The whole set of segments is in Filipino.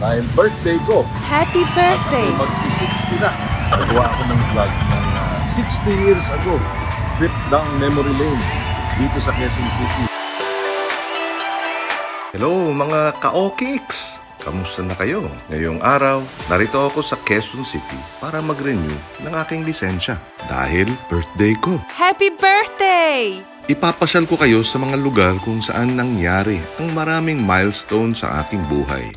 dahil birthday ko. Happy birthday! Magsi-60 na. Nagawa ako ng vlog ng ah, 60 years ago. Trip down memory lane dito sa Quezon City. Hello mga ka-okiks! Kamusta na kayo? Ngayong araw, narito ako sa Quezon City para mag-renew ng aking lisensya dahil birthday ko. Happy birthday! Ipapasyal ko kayo sa mga lugar kung saan nangyari ang maraming milestone sa aking buhay.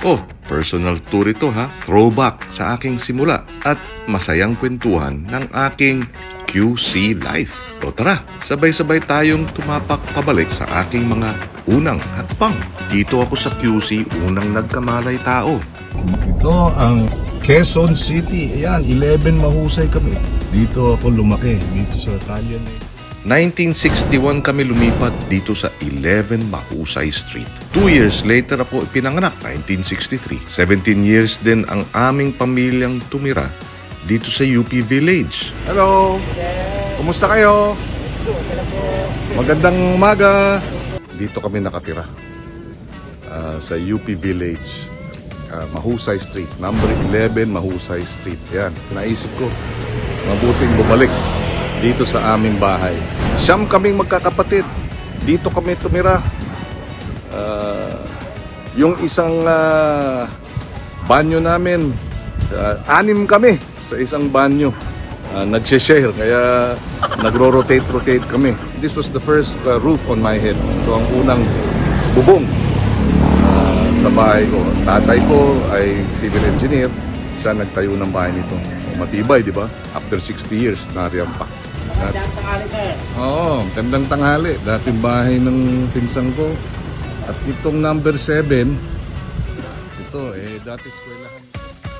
Oh, personal tour ito ha. Throwback sa aking simula at masayang kwentuhan ng aking QC life. O tara, sabay-sabay tayong tumapak pabalik sa aking mga unang hakbang. Dito ako sa QC unang nagkamalay tao. Ito ang Quezon City. Ayan, 11 mahusay kami. Dito ako lumaki, dito sa Italian. 1961 kami lumipat dito sa 11 Mahusay Street. Two years later ako ipinanganak, 1963. 17 years din ang aming pamilyang tumira dito sa UP Village. Hello! Kumusta kayo? Magandang umaga! Dito kami nakatira. Ah, sa UP Village. Ah, Mahusay Street. Number 11 Mahusay Street. Yan. Naisip ko, mabuting bumalik dito sa aming bahay. Siyam kaming magkakapatid. Dito kami tumira. Ah, yung isang ah, banyo namin, ah, anim kami sa isang banyo. Uh, nag-share kaya nagro-rotate-rotate kami. This was the first uh, roof on my head. Ito ang unang bubong ah, sa bahay ko. Tatay ko ay civil engineer. Siya nagtayo ng bahay nito. Matibay, di ba? After 60 years, nariyan pa. Magandang tanghali, sir. Oo, magandang tanghali. Dating bahay ng pinsang ko. At itong number 7, ito, eh, dati eskwelahan.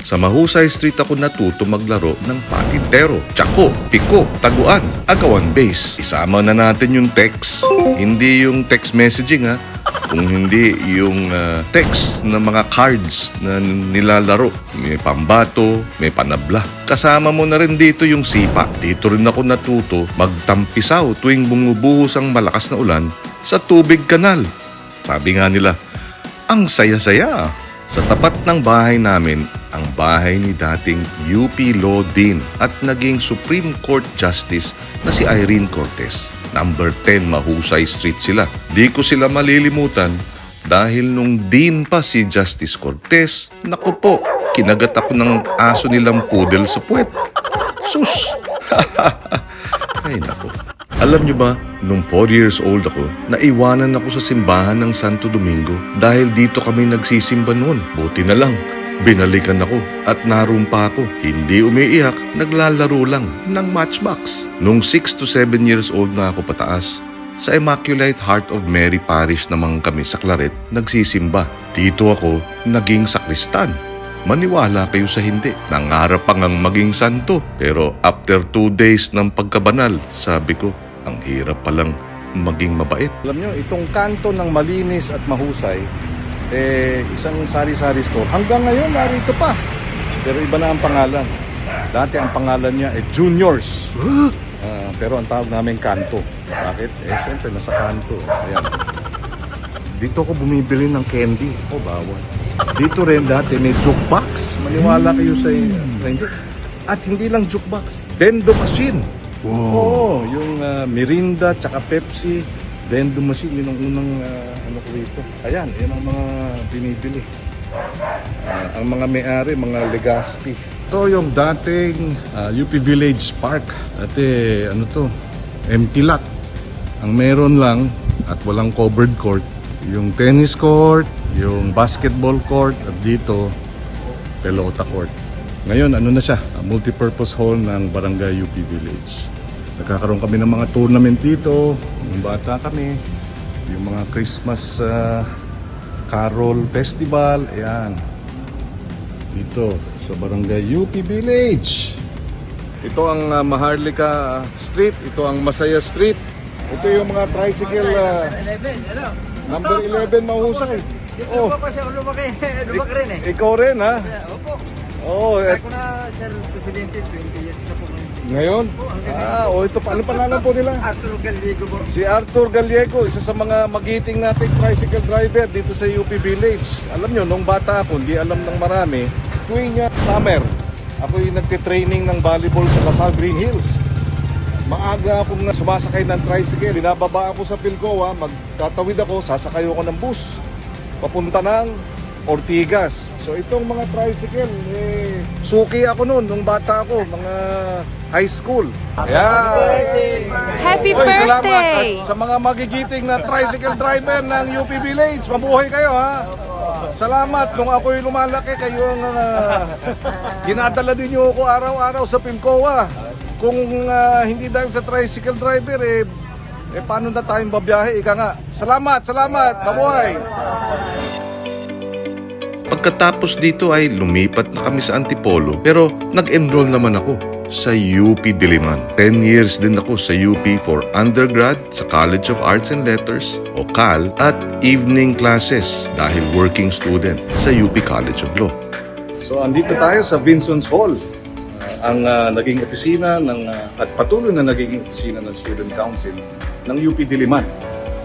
Sa Mahusay Street ako natuto maglaro ng patintero, tsako, piko, taguan, agawan base. Isama na natin yung text, hindi yung text messaging ha, kung hindi yung ah, text ng mga cards na nilalaro. May pambato, may panabla. Kasama mo na rin dito yung sipa. Dito rin ako natuto magtampisaw tuwing bumubuhos ang malakas na ulan sa tubig kanal. Sabi nga nila, ang saya-saya. Sa tapat ng bahay namin, ang bahay ni dating UP Law Dean at naging Supreme Court Justice na si Irene Cortez. Number 10 Mahusay Street sila. Di ko sila malilimutan dahil nung Dean pa si Justice Cortez, naku po, kinagat ako ng aso nilang poodle sa puwet. Sus! Ay naku. Alam nyo ba, nung 4 years old ako, naiwanan ako sa simbahan ng Santo Domingo dahil dito kami nagsisimba noon. Buti na lang, binalikan ako at narumpa ako. Hindi umiiyak, naglalaro lang ng matchbox. Nung 6 to 7 years old na ako pataas, sa Immaculate Heart of Mary Parish naman kami sa Claret nagsisimba. Dito ako naging sakristan. Maniwala kayo sa hindi. Nangarap pa ngang maging santo. Pero after two days ng pagkabanal, sabi ko, ang hirap palang maging mabait. Alam nyo, itong kanto ng malinis at mahusay, eh, isang sari-sari store. Hanggang ngayon, narito pa. Pero iba na ang pangalan. Dati ang pangalan niya ay Juniors. Ah, pero ang tawag namin kanto. Bakit? Eh, siyempre, nasa kanto. Ayan. Dito ako bumibili ng candy. O, bawal. Dito rin dati may jukebox. Maniwala kayo sa hindi. At hindi lang jukebox. Vendo machine. Oo, yung ah, Mirinda tsaka Pepsi, Vendo machine, yun ang unang ah, ano ko rito. Ayan, yan ang mga binibili. Ah, ang mga may-ari, mga Legazpi. Ito yung dating ah, UP Village Park. Dati, ano to, empty lot. Ang meron lang at walang covered court, yung tennis court, yung basketball court, at dito, pelota court. Ngayon, ano na siya? Multipurpose hall ng Barangay UP Village. Nagkakaroon kami ng mga tournament dito. Yung bata kami. Yung mga Christmas ah, Carol Festival. Ayan. Dito sa Barangay UP Village. Ito ang ah, Maharlika Street. Ito ang Masaya Street. Ito yung mga tricycle. ah, 11, hello. number 11 mahusay. Dito Oh, po kasi ako lumaki, lumaki rin eh. ikaw rin ha? Opo. Oo, oh, Kaya ko na, Sir Presidente, 20 years na po ngayon. Ah, o ito pa. Ano pangalan po nila? Arturo Gallego po. Si Arthur Gallego, isa sa mga magiting nating tricycle driver dito sa UP Village. Alam nyo, nung bata ako, hindi alam ng marami, tuwing summer, ako yung nagtitraining ng volleyball sa Lasal Green Hills. Maaga akong sumasakay ng tricycle. Binababa ako sa Pilcoa, magtatawid ako, sasakay ako ng bus. Papunta ng Ortigas. So itong mga tricycle, eh, suki ako noon nung bata ako, mga high school. Yeah. Happy Oy, salamat birthday! at sa mga magigiting na tricycle driver ng UP Village. Mabuhay kayo ha. Salamat nung ako'y lumalaki kayo ang uh, ginadala din niyo ako araw-araw sa Pilcoa. Kung ah, hindi dahil sa tricycle driver eh eh paano na tayong babiyahe? Ika nga. Salamat, salamat. Mabuhay. Pagkatapos dito ay lumipat na kami sa Antipolo pero nag-enroll naman ako sa UP Diliman. 10 years din ako sa UP for undergrad sa College of Arts and Letters o CAL at evening classes dahil working student sa UP College of Law. So andito tayo sa Vincent's Hall. Ah, ang ah, naging opisina ng ah, at patuloy na naging opisina ng Student Council ng UP Diliman.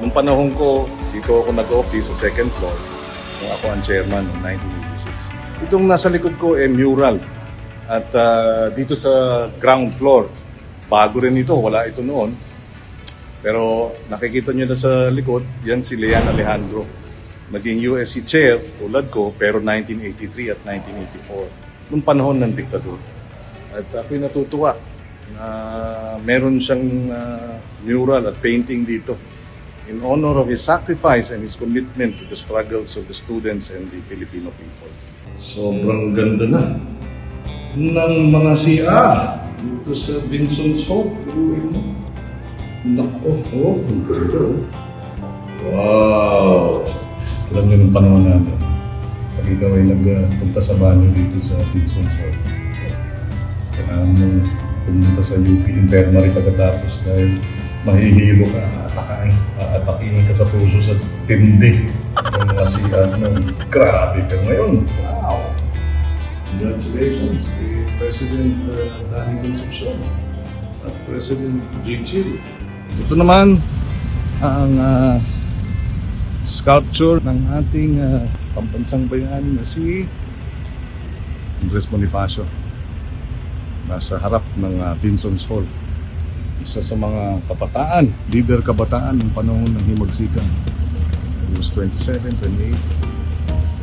Nung panahon ko, dito ako nag-office sa second floor nung ako ang chairman noong 1986. Itong nasa likod ko ay mural. At ah, dito sa ground floor, bago rin ito, wala ito noon. Pero nakikita nyo na sa likod, yan si Leon Alejandro. Naging USC chair, tulad ko, pero 1983 at 1984. Nung panahon ng diktador. At ako'y natutuwa na meron siyang ah, mural at painting dito in honor of his sacrifice and his commitment to the struggles of the students and the Filipino people. Sobrang ganda na ng mga CR dito sa Vincent's Hall. Turuin mo. Nako, oh, ang ganda oh. Wow! Alam niyo nung panahon natin, pag ikaw ay nagpunta sa banyo dito sa Vincent's Hall, kailangan mo pumunta sa UP Infirmary pagkatapos dahil mahihilo ka, aatakain, aatakihin ka sa puso sa tindi ng mga CR ng grabe ka ngayon. Wow! Congratulations kay President uh, Danny Concepcion at President G. Chill. Ito naman ang uh, sculpture ng ating uh, pambansang bayani na si Andres Bonifacio nasa harap ng uh, Vincent's Hall. Isa sa mga kabataan, leader kabataan ng panahon ng himagsikan. He was 27, 28.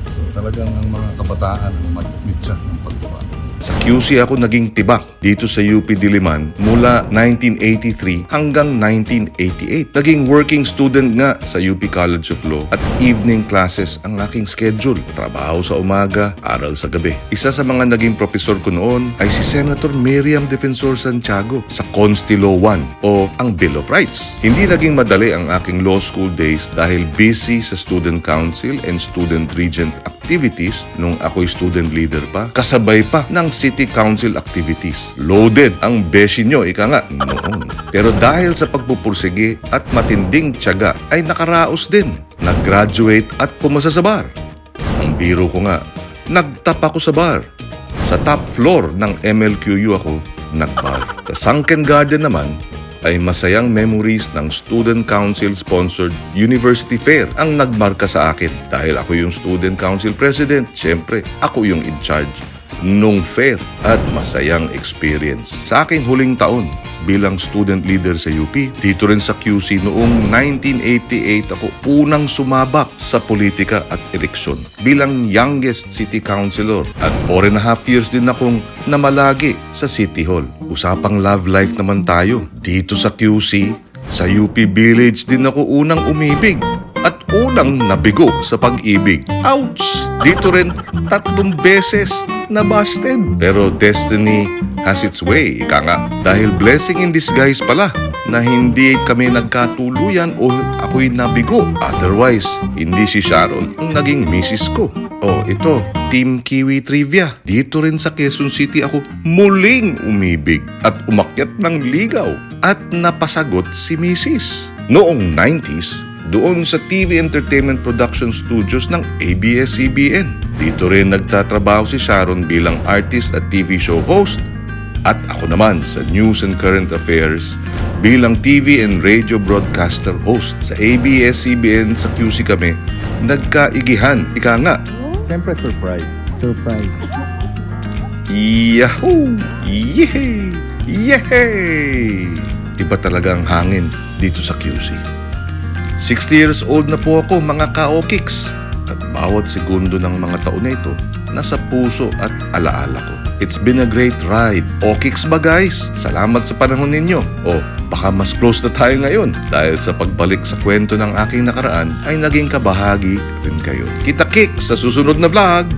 So talagang ang mga kabataan ang magmit siya ng pagbaba. Sa QC ako naging tibak dito sa UP Diliman mula 1983 hanggang 1988. Naging working student nga sa UP College of Law at evening classes ang aking schedule. Trabaho sa umaga, aral sa gabi. Isa sa mga naging profesor ko noon ay si Senator Miriam Defensor Santiago sa Consti Law 1 o ang Bill of Rights. Hindi naging madali ang aking law school days dahil busy sa student council and student regent activities nung ako'y student leader pa. Kasabay pa ng city council activities. Loaded ang beshi nyo, ika nga, noon. Pero dahil sa pagpupursige at matinding tiyaga ay nakaraos din. Nag-graduate at pumasa sa bar. Ang biro ko nga, nagtap ako sa bar. Sa top floor ng MLQU ako nagbar. Sa Sunken Garden naman, ay masayang memories ng Student Council sponsored University Fair ang nagmarka sa akin. Dahil ako yung Student Council President, syempre ako yung in charge nung fair at masayang experience. Sa aking huling taon bilang student leader sa UP, dito rin sa QC noong 1988 ako unang sumabak sa politika at eleksyon bilang youngest city councilor at four and a half years din akong namalagi sa City Hall. Usapang love life naman tayo. Dito sa QC, sa UP Village din ako unang umibig at unang nabigo sa pag-ibig. Ouch! Dito rin tatlong beses na busted. Pero destiny has its way, ika nga. Dahil blessing in disguise pala na hindi kami nagkatuluyan o ako'y nabigo. Otherwise, hindi si Sharon ang naging misis ko. Oh, ito, Team Kiwi Trivia. Dito rin sa Quezon City ako muling umibig at umakyat ng ligaw at napasagot si Mrs. Noong 90s, doon sa TV Entertainment Production Studios ng ABS-CBN. Dito rin nagtatrabaho si Sharon bilang artist at TV show host At ako naman sa News and Current Affairs bilang TV and radio broadcaster host sa ABS-CBN sa QC kami, nagkaigihan, ika nga, Siyempre, surprise. Surprise. Yahoo! Yehey! Yehey! Iba talaga ang hangin dito sa QC. 60 years old na po ako mga ka-okiks. At bawat segundo ng mga taon na ito, nasa puso at alaala ko. It's been a great ride. Okiks ba guys? Salamat sa panahon ninyo. O, baka mas close na tayo ngayon dahil sa pagbalik sa kwento ng aking nakaraan ay naging kabahagi rin kayo. Kita kicks sa susunod na vlog!